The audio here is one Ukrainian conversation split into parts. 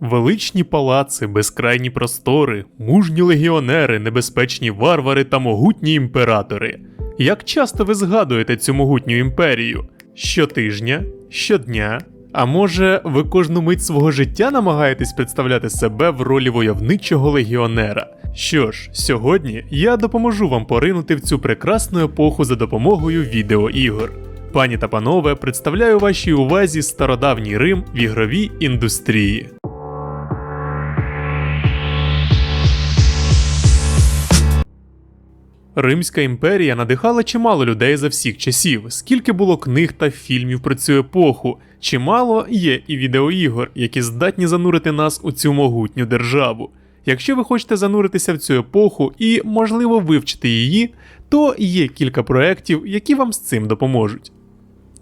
Величні палаци, безкрайні простори, мужні легіонери, небезпечні варвари та могутні імператори. Як часто ви згадуєте цю могутню імперію? Щотижня, щодня, а може, ви кожну мить свого життя намагаєтесь представляти себе в ролі войовничого легіонера? Що ж, сьогодні я допоможу вам поринути в цю прекрасну епоху за допомогою відеоігор. Пані та панове, представляю вашій увазі стародавній Рим в ігровій індустрії. Римська імперія надихала чимало людей за всіх часів, скільки було книг та фільмів про цю епоху. Чимало є і відеоігор, які здатні занурити нас у цю могутню державу. Якщо ви хочете зануритися в цю епоху і, можливо, вивчити її, то є кілька проєктів, які вам з цим допоможуть.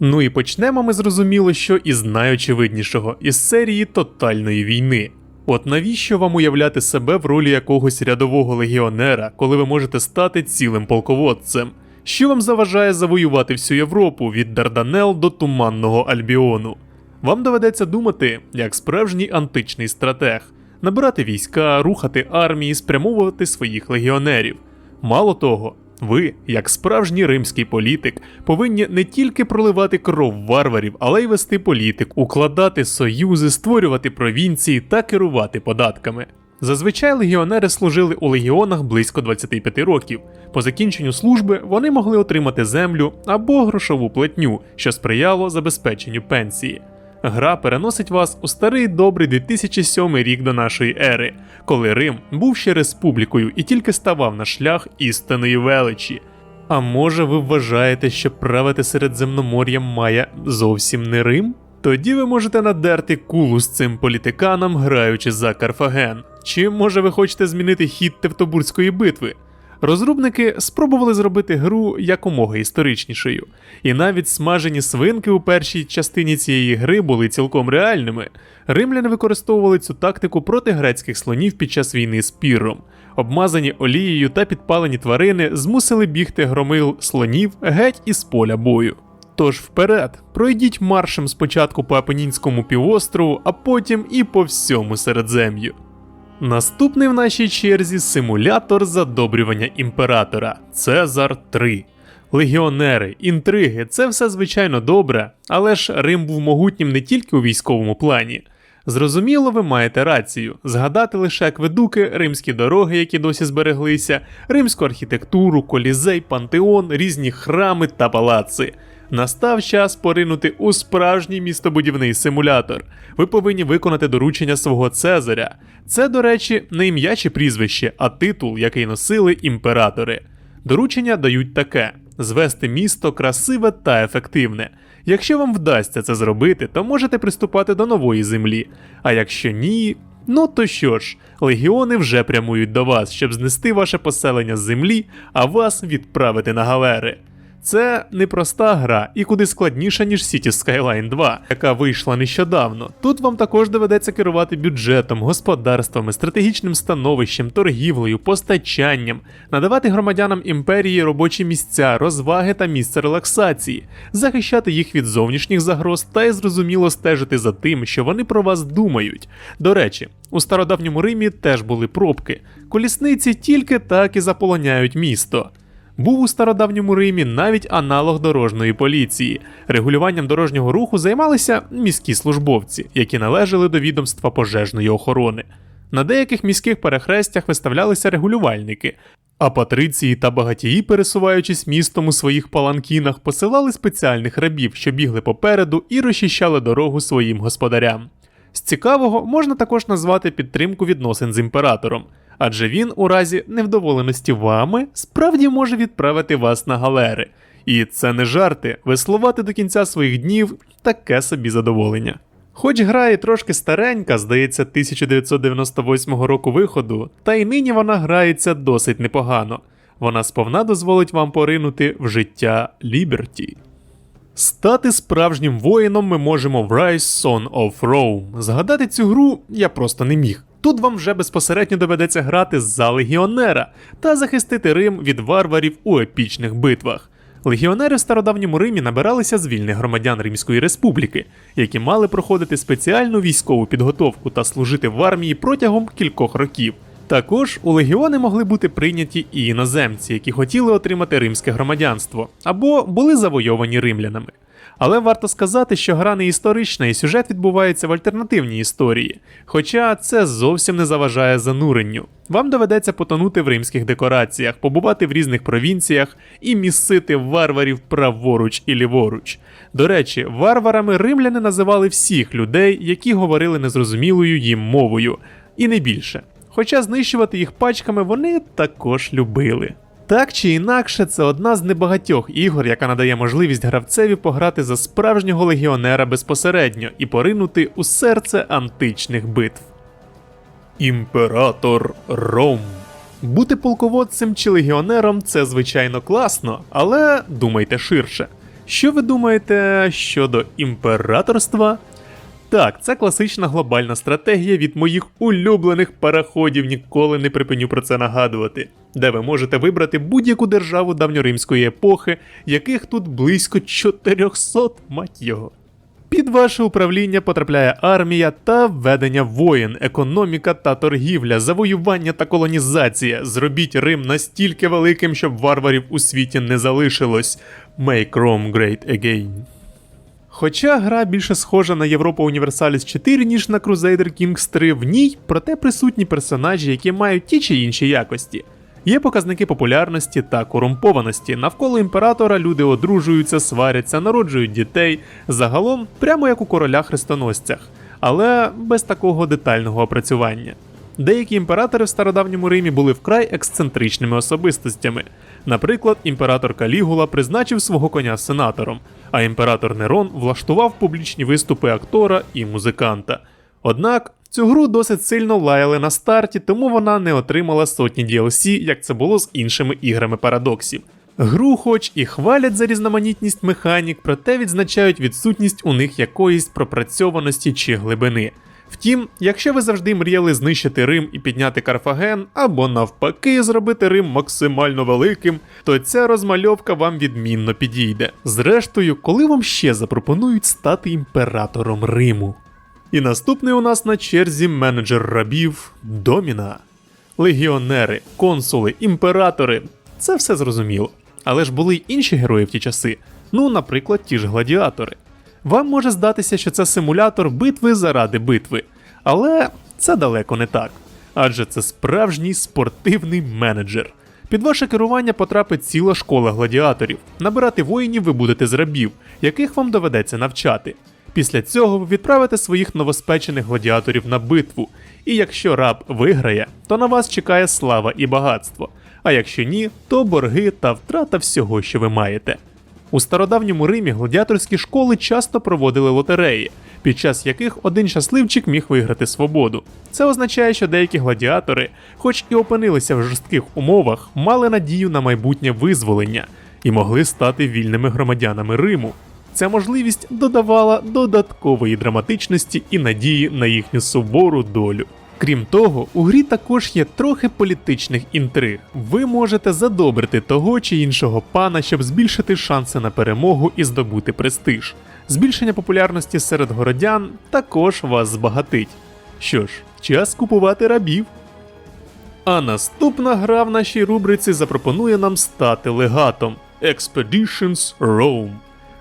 Ну і почнемо ми зрозуміло, що із найочевиднішого із серії тотальної війни. От навіщо вам уявляти себе в ролі якогось рядового легіонера, коли ви можете стати цілим полководцем? Що вам заважає завоювати всю Європу від Дарданел до Туманного Альбіону? Вам доведеться думати як справжній античний стратег, набирати війська, рухати армії, спрямовувати своїх легіонерів. Мало того, ви, як справжній римський політик, повинні не тільки проливати кров варварів, але й вести політик, укладати союзи, створювати провінції та керувати податками. Зазвичай легіонери служили у легіонах близько 25 років. По закінченню служби вони могли отримати землю або грошову платню, що сприяло забезпеченню пенсії. Гра переносить вас у старий добрий 2007 рік до нашої ери, коли Рим був ще республікою і тільки ставав на шлях істинної величі. А може ви вважаєте, що правити Середземномор'ям має зовсім не Рим? Тоді ви можете надерти кулу з цим політиканам, граючи за Карфаген. Чи може ви хочете змінити хід Тевтобурської битви? Розробники спробували зробити гру якомога історичнішою, і навіть смажені свинки у першій частині цієї гри були цілком реальними. Римляни використовували цю тактику проти грецьких слонів під час війни з пірром. Обмазані олією та підпалені тварини змусили бігти громил слонів геть із поля бою. Тож вперед, пройдіть маршем спочатку по Апенінському півострову, а потім і по всьому Середзем'ю. Наступний в нашій черзі симулятор задобрювання імператора Цезар 3. Легіонери, інтриги це все звичайно добре, але ж Рим був могутнім не тільки у військовому плані. Зрозуміло, ви маєте рацію згадати лише акведуки, римські дороги, які досі збереглися, римську архітектуру, колізей, пантеон, різні храми та палаци. Настав час поринути у справжній містобудівний симулятор. Ви повинні виконати доручення свого Цезаря. Це, до речі, не ім'я чи прізвище, а титул, який носили імператори. Доручення дають таке: звести місто красиве та ефективне. Якщо вам вдасться це зробити, то можете приступати до нової землі. А якщо ні, ну то що ж, легіони вже прямують до вас, щоб знести ваше поселення з землі, а вас відправити на галери. Це непроста гра і куди складніша, ніж City Skyline 2, яка вийшла нещодавно. Тут вам також доведеться керувати бюджетом, господарствами, стратегічним становищем, торгівлею, постачанням, надавати громадянам імперії робочі місця, розваги та місце релаксації, захищати їх від зовнішніх загроз та й зрозуміло стежити за тим, що вони про вас думають. До речі, у стародавньому Римі теж були пробки. Колісниці тільки так і заполоняють місто. Був у стародавньому Римі навіть аналог дорожньої поліції. Регулюванням дорожнього руху займалися міські службовці, які належали до відомства пожежної охорони. На деяких міських перехрестях виставлялися регулювальники, а патриції та багатії, пересуваючись містом у своїх паланкінах, посилали спеціальних рабів, що бігли попереду і розчищали дорогу своїм господарям. З цікавого можна також назвати підтримку відносин з імператором адже він у разі невдоволеності вами справді може відправити вас на галери. І це не жарти, веслувати до кінця своїх днів таке собі задоволення. Хоч гра і трошки старенька, здається, 1998 року виходу, та й нині вона грається досить непогано. Вона сповна дозволить вам поринути в життя Ліберті. Стати справжнім воїном ми можемо в Rise Son of Rome. Згадати цю гру я просто не міг. Тут вам вже безпосередньо доведеться грати за легіонера та захистити Рим від варварів у епічних битвах. Легіонери в стародавньому Римі набиралися з вільних громадян Римської республіки, які мали проходити спеціальну військову підготовку та служити в армії протягом кількох років. Також у легіони могли бути прийняті і іноземці, які хотіли отримати римське громадянство, або були завойовані римлянами. Але варто сказати, що гра не історична і сюжет відбувається в альтернативній історії, хоча це зовсім не заважає зануренню. Вам доведеться потонути в римських декораціях, побувати в різних провінціях і місити варварів праворуч і ліворуч. До речі, варварами римляни називали всіх людей, які говорили незрозумілою їм мовою, і не більше. Хоча знищувати їх пачками вони також любили. Так чи інакше, це одна з небагатьох ігор, яка надає можливість гравцеві пограти за справжнього легіонера безпосередньо і поринути у серце античних битв. Імператор Ром. Бути полководцем чи легіонером це звичайно класно, але думайте ширше. Що ви думаєте щодо імператорства? Так, це класична глобальна стратегія від моїх улюблених параходів, ніколи не припиню про це нагадувати, де ви можете вибрати будь-яку державу давньоримської епохи, яких тут близько 400, мать його. Під ваше управління потрапляє армія та ведення воєн, економіка та торгівля, завоювання та колонізація. Зробіть Рим настільки великим, щоб варварів у світі не залишилось. Make Rome great again. Хоча гра більше схожа на Європа Універсаліс 4, ніж на Crusader Kings 3, в ній проте присутні персонажі, які мають ті чи інші якості. Є показники популярності та корумпованості. Навколо імператора люди одружуються, сваряться, народжують дітей, загалом прямо як у короля хрестоносцях, але без такого детального опрацювання. Деякі імператори в стародавньому Римі були вкрай ексцентричними особистостями. Наприклад, імператор Калігула призначив свого коня сенатором, а імператор Нерон влаштував публічні виступи актора і музиканта. Однак цю гру досить сильно лаяли на старті, тому вона не отримала сотні DLC, як це було з іншими іграми парадоксів. Гру, хоч і хвалять за різноманітність механік, проте відзначають відсутність у них якоїсь пропрацьованості чи глибини. Втім, якщо ви завжди мріяли знищити Рим і підняти Карфаген, або навпаки зробити Рим максимально великим, то ця розмальовка вам відмінно підійде. Зрештою, коли вам ще запропонують стати імператором Риму. І наступний у нас на черзі менеджер рабів Доміна. Легіонери, консули, імператори це все зрозуміло. Але ж були інші герої в ті часи, ну, наприклад, ті ж гладіатори. Вам може здатися, що це симулятор битви заради битви, але це далеко не так. Адже це справжній спортивний менеджер. Під ваше керування потрапить ціла школа гладіаторів. Набирати воїнів ви будете з рабів, яких вам доведеться навчати. Після цього ви відправите своїх новоспечених гладіаторів на битву, і якщо раб виграє, то на вас чекає слава і багатство. А якщо ні, то борги та втрата всього, що ви маєте. У стародавньому Римі гладіаторські школи часто проводили лотереї, під час яких один щасливчик міг виграти свободу. Це означає, що деякі гладіатори, хоч і опинилися в жорстких умовах, мали надію на майбутнє визволення і могли стати вільними громадянами Риму. Ця можливість додавала додаткової драматичності і надії на їхню сувору долю. Крім того, у грі також є трохи політичних інтриг. Ви можете задобрити того чи іншого пана, щоб збільшити шанси на перемогу і здобути престиж. Збільшення популярності серед городян також вас збагатить. Що ж, час купувати рабів. А наступна гра в нашій рубриці запропонує нам стати легатом Expeditions Rome.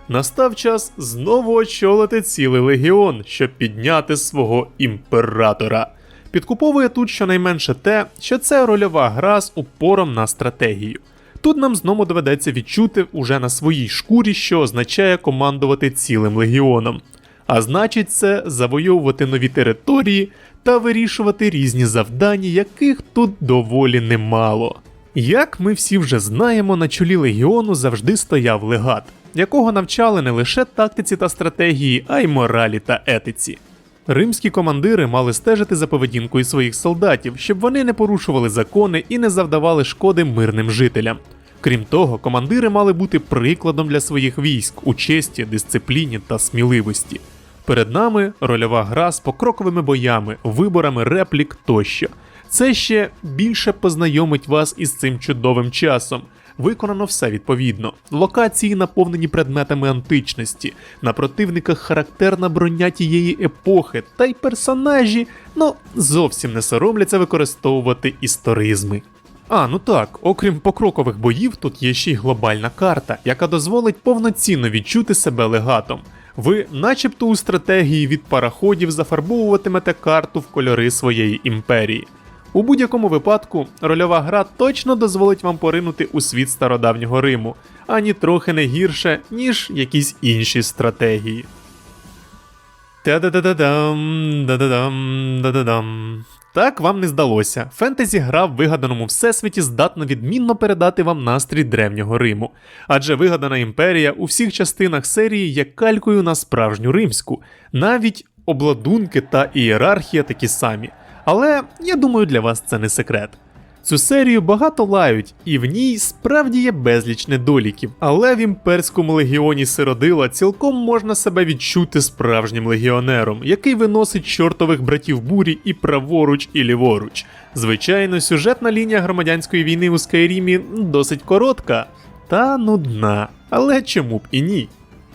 Настав час знову очолити цілий легіон, щоб підняти свого імператора. Підкуповує тут щонайменше те, що це рольова гра з упором на стратегію. Тут нам знову доведеться відчути уже на своїй шкурі, що означає командувати цілим легіоном. А значить, це завойовувати нові території та вирішувати різні завдання, яких тут доволі немало. Як ми всі вже знаємо, на чолі легіону завжди стояв легат, якого навчали не лише тактиці та стратегії, а й моралі та етиці. Римські командири мали стежити за поведінкою своїх солдатів, щоб вони не порушували закони і не завдавали шкоди мирним жителям. Крім того, командири мали бути прикладом для своїх військ у честі, дисципліні та сміливості. Перед нами рольова гра з покроковими боями, виборами реплік тощо. Це ще більше познайомить вас із цим чудовим часом. Виконано все відповідно. Локації наповнені предметами античності, на противниках характерна броня тієї епохи, та й персонажі, ну, зовсім не соромляться використовувати історизми. А, ну так, окрім покрокових боїв, тут є ще й глобальна карта, яка дозволить повноцінно відчути себе легатом. Ви, начебто, у стратегії від параходів зафарбовуватимете карту в кольори своєї імперії. У будь-якому випадку рольова гра точно дозволить вам поринути у світ стародавнього Риму, ані трохи не гірше, ніж якісь інші стратегії. Так вам не здалося. Фентезі гра в вигаданому всесвіті здатна відмінно передати вам настрій древнього Риму, адже вигадана імперія у всіх частинах серії є калькою на справжню римську, навіть обладунки та ієрархія такі самі. Але я думаю, для вас це не секрет. Цю серію багато лають, і в ній справді є безліч недоліків, але в імперському легіоні Сиродила цілком можна себе відчути справжнім легіонером, який виносить чортових братів бурі і праворуч, і ліворуч. Звичайно, сюжетна лінія громадянської війни у Скайрімі досить коротка та нудна, але чому б і ні?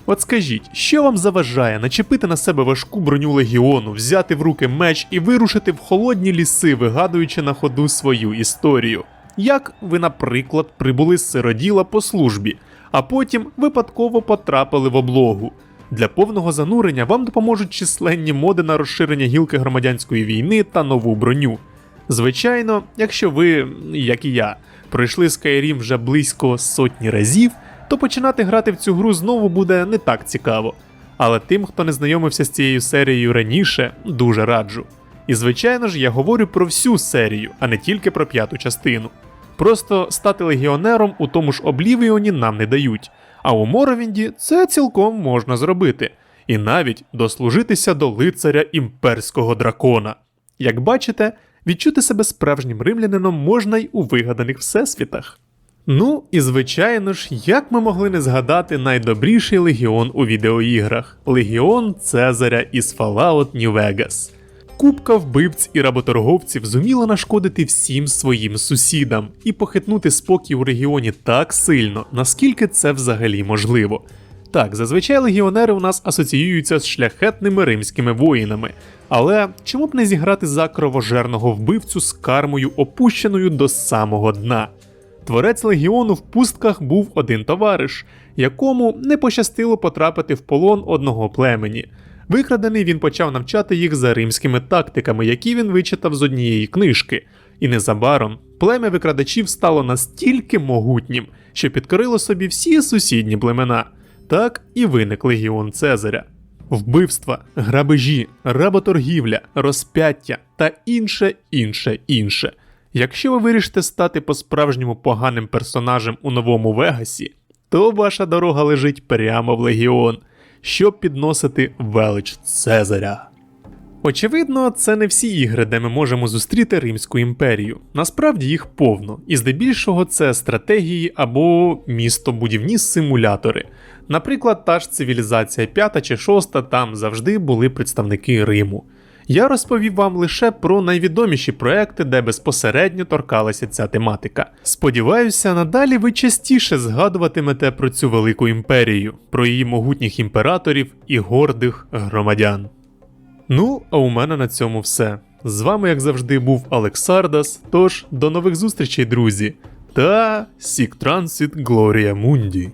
От скажіть, що вам заважає начепити на себе важку броню легіону, взяти в руки меч і вирушити в холодні ліси, вигадуючи на ходу свою історію? Як ви, наприклад, прибули з сироділа по службі, а потім випадково потрапили в облогу? Для повного занурення вам допоможуть численні моди на розширення гілки громадянської війни та нову броню. Звичайно, якщо ви, як і я, пройшли Skyrim вже близько сотні разів, то починати грати в цю гру знову буде не так цікаво. Але тим, хто не знайомився з цією серією раніше, дуже раджу. І звичайно ж, я говорю про всю серію, а не тільки про п'яту частину. Просто стати легіонером у тому ж Облівіоні нам не дають, а у Моровінді це цілком можна зробити, і навіть дослужитися до лицаря імперського дракона. Як бачите, відчути себе справжнім римлянином можна й у вигаданих всесвітах. Ну і звичайно ж, як ми могли не згадати найдобріший легіон у відеоіграх Легіон Цезаря із Fallout New Vegas. Купка вбивць і работорговців зуміла нашкодити всім своїм сусідам і похитнути спокій у регіоні так сильно, наскільки це взагалі можливо. Так, зазвичай легіонери у нас асоціюються з шляхетними римськими воїнами, але чому б не зіграти за кровожерного вбивцю з кармою, опущеною до самого дна? Творець легіону в пустках був один товариш, якому не пощастило потрапити в полон одного племені. Викрадений він почав навчати їх за римськими тактиками, які він вичитав з однієї книжки, і незабаром плем'я викрадачів стало настільки могутнім, що підкорило собі всі сусідні племена. Так і виник легіон Цезаря. Вбивства, грабежі, работоргівля, розп'яття та інше, інше, інше. Якщо ви вирішите стати по-справжньому поганим персонажем у новому Вегасі, то ваша дорога лежить прямо в Легіон, щоб підносити велич Цезаря. Очевидно, це не всі ігри, де ми можемо зустріти Римську імперію. Насправді їх повно, і здебільшого це стратегії або містобудівні симулятори. Наприклад, та ж цивілізація 5 чи 6 там завжди були представники Риму. Я розповів вам лише про найвідоміші проекти, де безпосередньо торкалася ця тематика. Сподіваюся, надалі ви частіше згадуватимете про цю велику імперію, про її могутніх імператорів і гордих громадян. Ну, а у мене на цьому все. З вами, як завжди, був Алексардас. Тож до нових зустрічей, друзі, та Сік Трансіт Глорія Мунді.